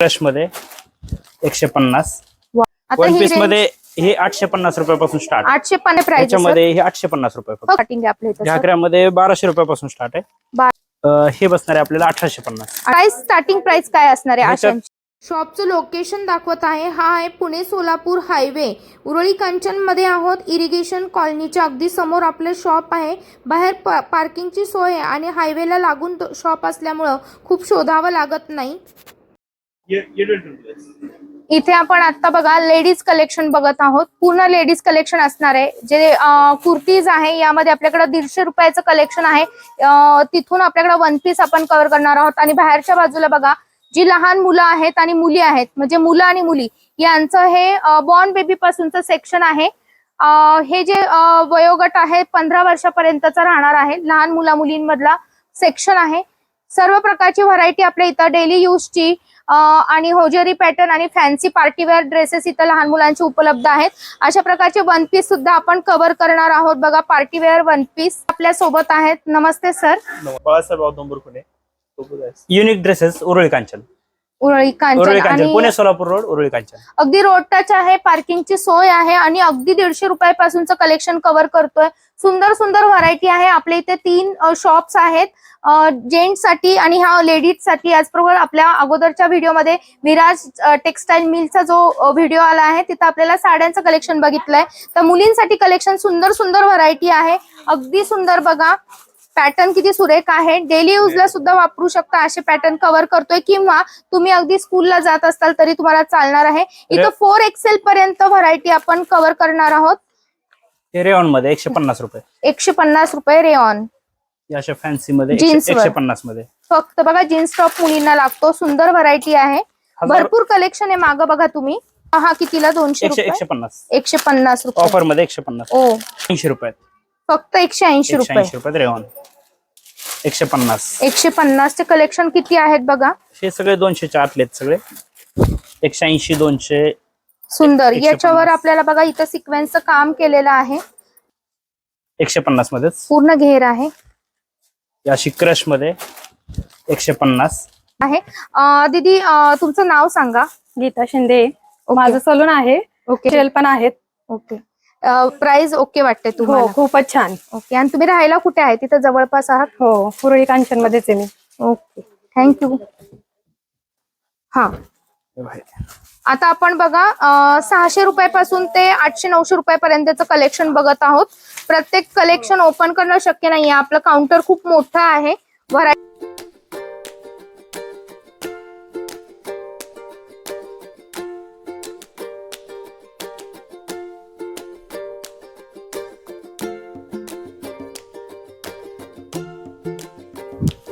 क्रशमध्ये एकशे पन्नास. आता वन ही पीस range मध्ये हे आठशे पन्नास रुपयापासून स्टार्ट आठशे पन्नास प्राइस त्याच्यामध्ये हे आठशे पन्नास रुपये फक्त स्टार्टिंग आहे आपल्या इथं sir. घागऱ्यामध्ये बाराशे रुपयापासून स्टार्ट आहे. बा- अं, हे बसणार आहे आपल्याला अठराशे पन्नास प्राइस स्टार्टिंग प्राइस काय असणार आहे? ह्याच्यात- आशांची शॉपचं लोकेशन दाखवत आहे. हा आहे पुणे सोलापूर हायवे उरळी कांचनमध्ये आहोत इरिगेशन कॉलनीच्या अगदी समोर आपले शॉप आहे. बाहेर पा- पार्किंगची सोय आहे आणि हायवेला लागून शॉप असल्यामुळं खूप शोधावं लागत नाही. इथे आपण आता बघा लेडीज कलेक्शन बघत आहोत. पूर्ण लेडीज कलेक्शन असणार आहे. जे कुर्तीज आहे यामध्ये आपल्याकडे दीडशे रुपयाचं कलेक्शन आहे. तिथून आपल्याकडे वन पीस आपण कव्हर करणार आहोत. आणि बाहेरच्या बाजूला बघा जी लहान मुलं आहेत आणि मुली आहेत म्हणजे मुलं आणि मुली यांचं हे बॉर्न बेबी पासूनचं सेक्शन आहे. हे जे वयोगट आहे पंधरा वर्षापर्यंतचा राहणार आहे. लहान मुला मुलींमधला सेक्शन आहे. सर्व प्रकारची व्हरायटी आपल्या इथं डेली यूजची आणि होजरी पॅटर्न आणि फॅन्सी पार्टीवेअर ड्रेसेस इथं लहान मुलांचे उपलब्ध आहेत. अशा प्रकारचे वन पीस सुद्धा आपण कव्हर करणार आहोत. बघा पार्टीवेअर वन पीस आपल्यासोबत आहेत. नमस्ते sir Balasaheb Audumbar Pune unique dresses Urali Kanchan. Urali Urali Kanchan. Pune Solapur road Urali Kanchan. अगदी रोड टच आहे पार्किंगची सोय आहे आणि अगदी दीडशे रुपयापासूनचं कलेक्शन कव्हर करतोय. सुंदर सुंदर व्हरायटी आहे. आपल्या इथे तीन शॉप्स आहेत. जेंट्ससाठी आणि ह्या लेडीजसाठी. याचबरोबर आपल्या अगोदरच्या व्हिडिओमध्ये विराज टेक्सटाईल मिलचा जो व्हिडिओ आला आहे तिथं आपल्याला साड्यांचं कलेक्शन बघितलंय. तर मुलींसाठी कलेक्शन सुंदर सुंदर व्हरायटी आहे. अगदी सुंदर बघा. पॅटर्न किती सुरेख आहे. डेली यूजला सुद्धा वापरू शकता. असे पॅटर्न कव्हर करतोय. किंवा तुम्ही अगदी स्कूलला जात असताल तरी तुम्हाला चालणार आहे. इथं फोर एक्सेल पर्यंत व्हरायटी आपण कव्हर करणार आहोत. रेऑनमध्ये एकशे पन्नास रुपये. एकशे पन्नास रुपये रेऑन या अशा फॅन्सी मध्ये Jeans एकशे वर. एकशे पन्नासमध्ये. फक्त बघा जीन्स टॉप मुलींना लागतो. सुंदर व्हरायटी आहे. हजार भरपूर कलेक्शन आहे मागं बघा तुम्ही. हा कितीला? दोनशे एकशे रुपये? एकशे पन्नास. एकशे पन्नास रुपये. ऑफरमध्ये एकशे पन्नास. ओ. ऐंशी रुपये. फक्त एकशे ऐंशी एकशे रुपये. ऐंशी रुपयात रेऑन एकशे पन्नास. एकशे पन्नासचे कलेक्शन किती आहेत बघा? हे सगळे दोनशेच्या आतले आहेत सगळे. एकशे ऐंशी दोनशे सुंदर. याच्यावर. आपल्याला बघा इथं सिक्वेन्सचं काम केलेलं आहे. एकशे पन्नास मध्येच. पूर्ण घेर आहे. या अशी क्रशमध्ये एकशे पन्नास. आहे. अं, दीदी अं, तुमचं नाव सांगा. गीता शिंदे. माझं सलून आहे. ओके. शेल पण आहेत. ओके. प्राइस ओके वाटते हो तुम्हाला? खूपच छान. ओके. आणि तुम्ही राहायला कुठे आहे? तिथं जवळपास आहात? हो पुरळी कांचन मध्येच आहे मी. ओके. थँक्यू हा. आता आपण बघा सहाशे रुपयापासून ते आठशे नऊशे रुपयापर्यंतचं कलेक्शन बघत आहोत. प्रत्येक कलेक्शन ओपन करणं शक्य नाहीये. आपलं काउंटर खूप मोठं आहे. व्हरायटी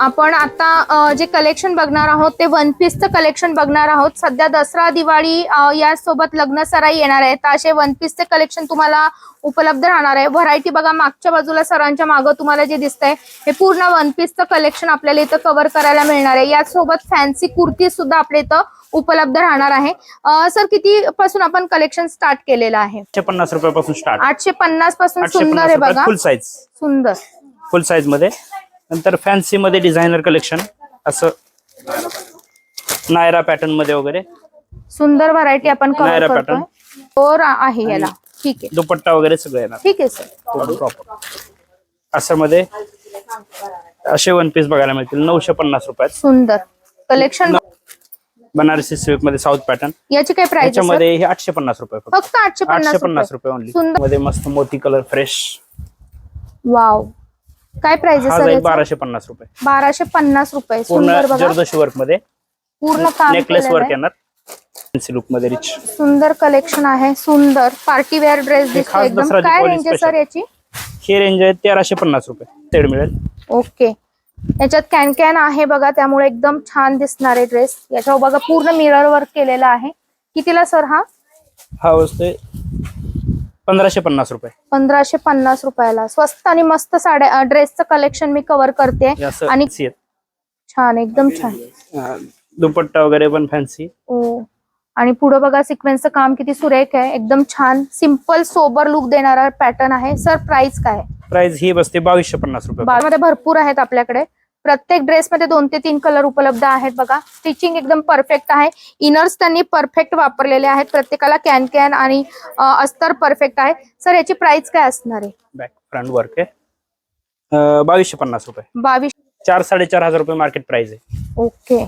आपण आता जे कलेक्शन बघणार आहोत ते वन पीसचं कलेक्शन बघणार आहोत. सध्या दसरा दिवाळी यासोबत लग्न सराई येणार आहे तर असे वन पीसचे कलेक्शन तुम्हाला उपलब्ध राहणार आहे. व्हरायटी बघा मागच्या बाजूला सरांच्या मागं तुम्हाला जे दिसतंय हे पूर्ण वन पीसचं कलेक्शन आपल्याला इथं कव्हर करायला मिळणार आहे. यासोबत फॅन्सी कुर्ती सुद्धा आपल्या इथं उपलब्ध राहणार आहे. सर किती पासून आपण कलेक्शन स्टार्ट केलेलं आहे? एकशे पन्नास रुपयापासून स्टार्ट आठशे पन्नासपासून आठशे सुंदर आहे बघा. फुल साईज सुंदर. फुल साईजमध्ये. नंतर फॅन्सी मध्ये डिझायनर कलेक्शन असं नायरा पॅटर्नमध्ये वगैरे. सुंदर व्हरायटी आपण नायरा pattern. और आहे याला. ठीक आहे. दुपट्टा वगैरे सगळं येणार. ठीक आहे सर प्रॉपर असं मध्ये असे वन पीस बघायला मिळतील. नऊशे पन्नास रुपयात. सुंदर. कलेक्शन बनारसी सिल्कमध्ये साऊथ पॅटर्न याची काय प्राइस त्याच्यामध्ये हे आठशे पन्नास रुपये फक्त. आठशे पन्नास रुपये. ओनली. मध्ये मस्त मोती कलर फ्रेश वाव काय प्राइस हा आहे जाईल सर बाराशे पन्नास रुपये. बाराशे पन्नास रुपये पूर्ण सुंदर बघा. जरदोशी वर्कमध्ये. पूर्ण काम नेकलेस केलेलं वर्क आहे. येणार. फॅन्सी लुकमध्ये रिच सुंदर कलेक्शन आहे सुंदर. पार्टी वेअर ड्रेस दिसतो खास एकदम. काय रेंज आहे special. सर याची? हे रेंज आहे तेराशे पन्नास रुपये. तेड मिळेल. ओके याच्यात कॅन कॅन आहे बघा त्यामुळे एकदम छान दिसणारे ड्रेस याच्यावर बघा पूर्ण मिरर वर्क केलेला आहे. कितीला सर हा? हा वस्तू पंधराशे पन्नास रुपये. पंधराशे पन्नास रुपयाला. स्वस्त आणि मस्त साड्या ड्रेसचं कलेक्शन मी कव्हर करते. हे असं आणि fancy आहेत. छान एकदम छान. हा, दुपट्टा वगैरे पण फॅन्सी ओ आणि पुढं बघा सिक्वेन्सचं काम किती सुरेख आहे. एकदम छान सिंपल सोबर लुक देणारा पॅटर्न आहे. सर प्राइस काय? प्राइस ही बसते बावीसशे पन्नास रुपये. मध्ये भरपूर आहेत आपल्याकडे. प्रत्येक ड्रेसमध्ये दोन ते तीन कलर उपलब्ध आहेत बघा. स्टिचिंग एकदम परफेक्ट आहे. इनर्स त्यांनी परफेक्ट वापरलेले आहेत. प्रत्येकाला कॅन कॅन आणि अस्तर परफेक्ट आहे. सर याची प्राइस काय असणार आहे? बॅक फ्रंट वर्क आहे. अं, बावीसशे पन्नास रुपये. बावीस चार साडेचार हजार रुपये मार्केट प्राइस आहे. ओके.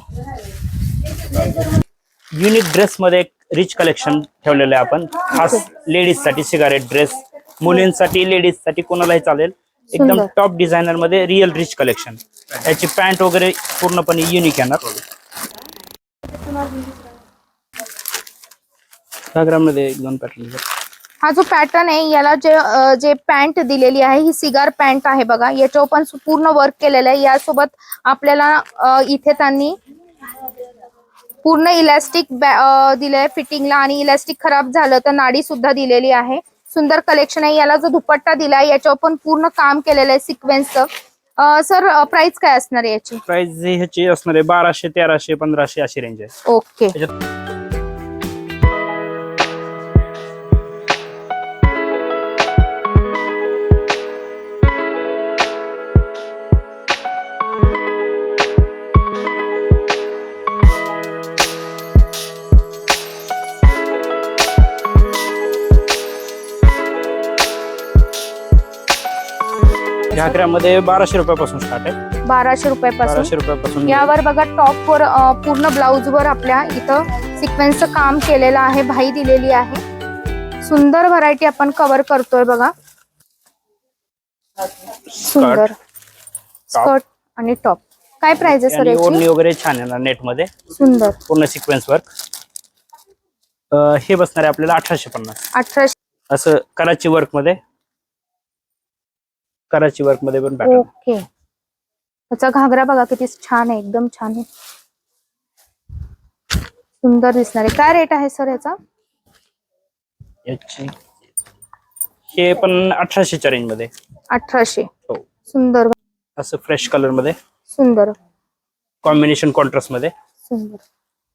युनिक ड्रेस मध्ये एक रिच कलेक्शन ठेवलेलं आहे आपण. खास लेडीजसाठी सिगारेट ड्रेस मुलींसाठी लेडीजसाठी कोणालाही चालेल. एकदम. टॉप डिझायनरमध्ये रिअल रिच कलेक्शन याची पॅन्ट वगैरे पूर्णपणे युनिक येणार घागरामध्ये एक दोन पॅटर्न हा जो पॅटर्न आहे याला जे अ, जे पॅन्ट दिलेली आहे ही सिगार पॅन्ट आहे बघा. याच्यावर पण सु- पूर्ण वर्क केलेलं आहे. यासोबत आपल्याला अ, इथे त्यांनी पूर्ण इलास्टिक दिलंय फिटिंगला आणि इलास्टिक खराब झालं तर नाडी सुद्धा दिलेली आहे. सुंदर कलेक्शन आहे. याला जो दुपट्टा दिलाय याच्यावर पण पूर्ण काम केलेलं आहे सिक्वेन्सचं सर प्राइस काय असणार आहे याची प्राइस ह्याची असणार आहे बाराशे तेराशे पंधराशे अशी रेंज आहे. ओके घागऱ्यामध्ये बाराशे रुपयापासून स्टार्ट आहे. बाराशे रुपयापासून. बाराशे रुपयापासून यावर बघा टॉप वर अ, पूर्ण ब्लाउज वर आपल्या इथं सिक्वेन्सचं काम केलेलं आहे भाई दिलेली आहे. सुंदर व्हरायटी आपण कव्हर करतोय बघा. सुंदर. स्कर्ट आणि टॉप काय प्राइस आहे सर आणि ओढणी याची वगैरे छान येणार नेटमध्ये सुंदर. पूर्ण सिक्वेन्स वर्क हे बसणार आहे आपल्याला अठराशे पन्नास. अठराशे. असं कराची वर्कमध्ये. कराची वर्कमध्ये पण पॅटर्न ओके त्याचा घागरा बघा किती छान आहे एकदम छान आहे. सुंदर दिसणार आहे. काय रेट आहे सर याचा? याची हे पण अठराशेच्या रेंजमध्ये. अठराशे. हो. सुंदर. असं फ्रेश कलरमध्ये. सुंदर. कॉम्बिनेशन कॉन्ट्रास्टमध्ये. सुंदर.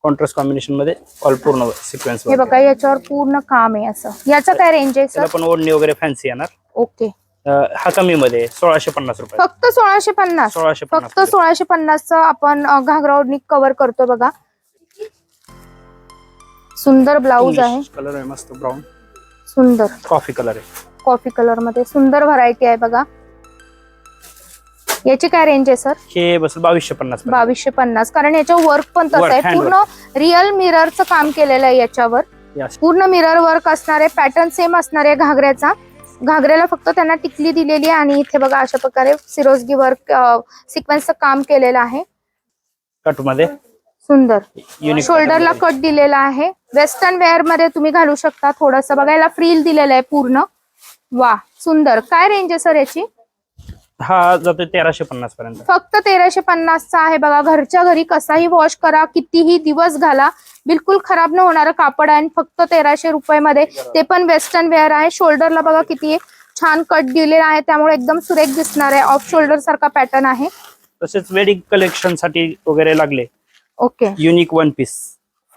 कॉन्ट्रास्ट कॉम्बिनेशनमध्ये ऑल पूर्ण सिक्वेन्स हे बघा याच्यावर पूर्ण काम आहे असं. याचं काय रेंज आहे सर पण ओढणी वगैरे फॅन्सी येणार. ओके हा कमी मध्ये सोळाशे पन्नास रुपये. फक्त सोळाशे पन्नास? सोळाशे फक्त पन्नास सोळाशे पन्नासचा आपण अ, घागरा ओढणी कव्हर करतो बघा. सुंदर ब्लाऊज आहे. कलर आहे मस्त ब्राऊन सुंदर. कॉफी कलर आहे. कॉफी कलरमध्ये सुंदर व्हरायटी आहे बघा. याची काय रेंज आहे सर हे बस बावीसशे पन्नास पर्यंत. बावीसशे पन्नास. कारण याच्यावर वर्क पण तसं Work, आहे. hand पूर्ण रिअल मिररचं काम केलेलं आहे याच्यावर. Yes. पूर्ण मिरर वर्क असणार आहे पॅटर्न सेम असणार आहे घागऱ्याचा. घागऱ्याला फक्त त्यांना टिकली दिलेली आहे आणि इथे बघा अशा प्रकारे सिरोजगी वर्क सिक्वेन्सचं काम केलेलं आहे. कटमध्ये? सुंदर. शोल्डरला कट दिलेला आहे. वेस्टर्न वेअरमध्ये तुम्ही घालू शकता थोडस. बघायला फ्रील दिलेलं आहे पूर्ण. वा सुंदर. काय रेंज आहे सर याची? हा जातो तेराशे पन्नास पर्यंत. फक्त तेराशे पन्नासचा आहे बघा. घरच्या घरी कसाही वॉश करा कितीही दिवस घाला बिलकुल खराब न होणारं कापड आहे. आणि फक्त तेराशे रुपयामध्ये ते पण वेस्टर्न वेअर आहे. शोल्डरला बघा किती छान कट दिलेला आहे. त्यामुळे एकदम सुरेख दिसणार आहे. ऑफ शोल्डर सारखा पॅटर्न आहे. तसेच वेडिंग कलेक्शनसाठी वगैरे लागले. ओके युनिक वन पीस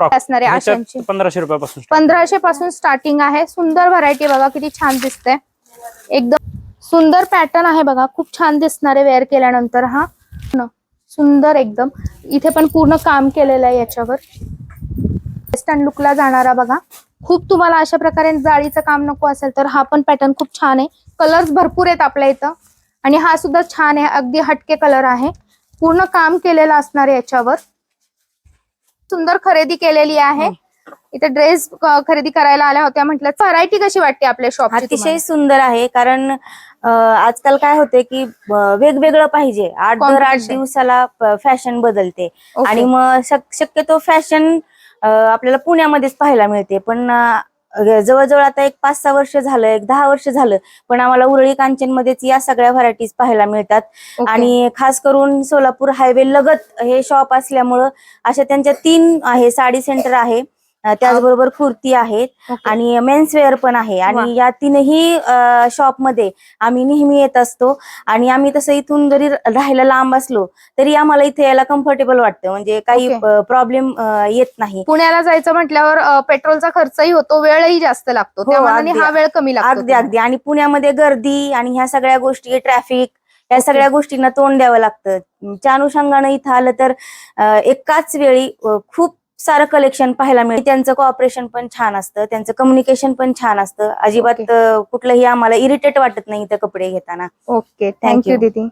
असणारे आशांची पंधराशे रुपयापासून. पंधराशे पासून स्टार्टिंग आहे. सुंदर व्हरायटी बघा किती छान दिसते एकदम सुंदर पॅटर्न आहे बघा. खूप छान दिसणारे वेअर केल्यानंतर हा. न, सुंदर एकदम. इथे पण पूर्ण काम केलेलं आहे याच्यावर. वेस्टर्न लुकला जाणारा बघा. खूप तुम्हाला अशा प्रकारे जाळीचं काम नको असेल तर हा पण पॅटर्न खूप छान आहे. कलर्स भरपूर आहेत आपल्या इथं. आणि हा सुद्धा छान आहे. अगदी हटके कलर आहे. पूर्ण काम केलेलं असणार आहे याच्यावर. सुंदर खरेदी केलेली आहे. इथे ड्रेस खरेदी करायला आल्या होत्या म्हटलं व्हरायटी कशी वाटते आपल्या शॉप अतिशय सुंदर आहे. कारण आजकाल काय होते की वेगवेगळं पाहिजे. आठ दर आठ. दिवसाला फॅशन बदलते. आणि मग शक- शक्यतो फॅशन आपल्याला पुण्यामध्येच पाहायला मिळते. पण जवळजवळ आता एक पाच सहा वर्ष झालं एक दहा वर्ष झालं पण आम्हाला उरळी कांचन मध्येच या सगळ्या व्हरायटीज पाहायला मिळतात. आणि खास करून सोलापूर हायवे लगत हे शॉप असल्यामुळं अशा त्यांच्या तीन आहे साडी सेंटर आहे. त्याचबरोबर कुर्ती आहेत आणि मेन्सवेअर पण आहे. आणि या तीनही शॉपमध्ये आम्ही नेहमी येत असतो. आणि आम्ही तसं इथून जरी राहायला लांब असलो तरी आम्हाला इथे यायला कम्फर्टेबल वाटतं. म्हणजे काही. प्रॉब्लेम येत नाही. पुण्याला जायचं म्हटल्यावर पेट्रोलचा खर्चही होतो वेळही जास्त लागतो. हो. हा वेळ कमी लागतो अगदी अगदी. आणि पुण्यामध्ये गर्दी आणि ह्या सगळ्या गोष्टी ट्रॅफिक या सगळ्या गोष्टींना तोंड द्यावं लागतं. त्या अनुषंगानं इथं आलं तर एकाच वेळी खूप सारं कलेक्शन पाहायला मिळतं. त्यांचं कॉपरेशन पण छान असतं. त्यांचं कम्युनिकेशन पण छान असतं. अजिबात कुठलंही आम्हाला इरिटेट वाटत नाही इथं कपडे घेताना. Okay thank you. दीदी.